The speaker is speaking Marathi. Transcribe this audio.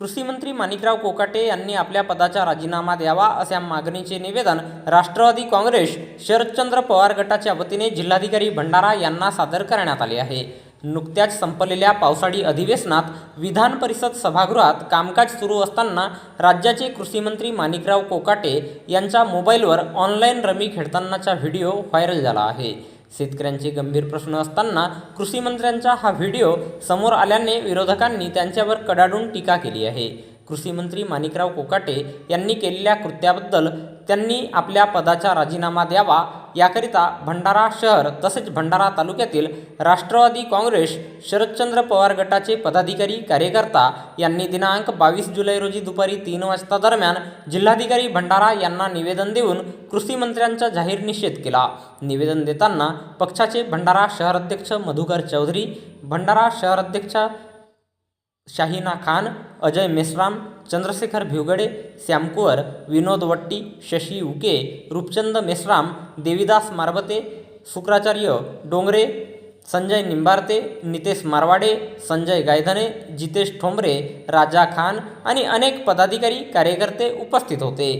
कृषीमंत्री माणिकराव कोकाटे यांनी आपल्या पदाचा राजीनामा द्यावा अशा मागणीचे निवेदन राष्ट्रवादी काँग्रेस शरदचंद्र पवार गटाच्या वतीने जिल्हाधिकारी भंडारा यांना सादर करण्यात आले आहे. नुकत्याच संपलेल्या पावसाळी अधिवेशनात विधान परिषद सभागृहात कामकाज सुरू असताना राज्याचे कृषीमंत्री माणिकराव कोकाटे यांच्या मोबाईलवर ऑनलाईन रमी खेळतानाचा व्हिडिओ व्हायरल झाला आहे. शेतकऱ्यांचे गंभीर प्रश्न असताना कृषी मंत्र्यांचा हा व्हिडिओ समोर आल्याने विरोधकांनी त्यांच्यावर कडाडून टीका केली आहे. कृषी मंत्री माणिकराव कोकाटे यांनी केलेल्या कृत्याबद्दल त्यांनी आपल्या पदाचा राजीनामा द्यावा. याकरिता भंडारा शहर तसेच भंडारा तालुक्यातील राष्ट्रवादी काँग्रेस शरदचंद्र पवार गटाचे पदाधिकारी कार्यकर्ता यांनी दिनांक बावीस जुलै रोजी दुपारी तीन वाजता दरम्यान जिल्हाधिकारी भंडारा यांना निवेदन देऊन कृषी मंत्र्यांचा जाहीर निषेध केला. निवेदन देताना पक्षाचे भंडारा शहराध्यक्ष मधुकर चौधरी भंडारा शहराध्यक्षा शाहिना खान अजय मेश्राम चंद्रशेखर भिवगडे श्यामकुवर विनोद वट्टी शशी उके रूपचंद मेश्राम देविदास मारबते शुक्राचार्य डोंगरे संजय निंबारते नितेश मारवाडे संजय गायधने जितेश ठोंबरे राजा खान आणि अनेक पदाधिकारी कार्यकर्ते उपस्थित होते.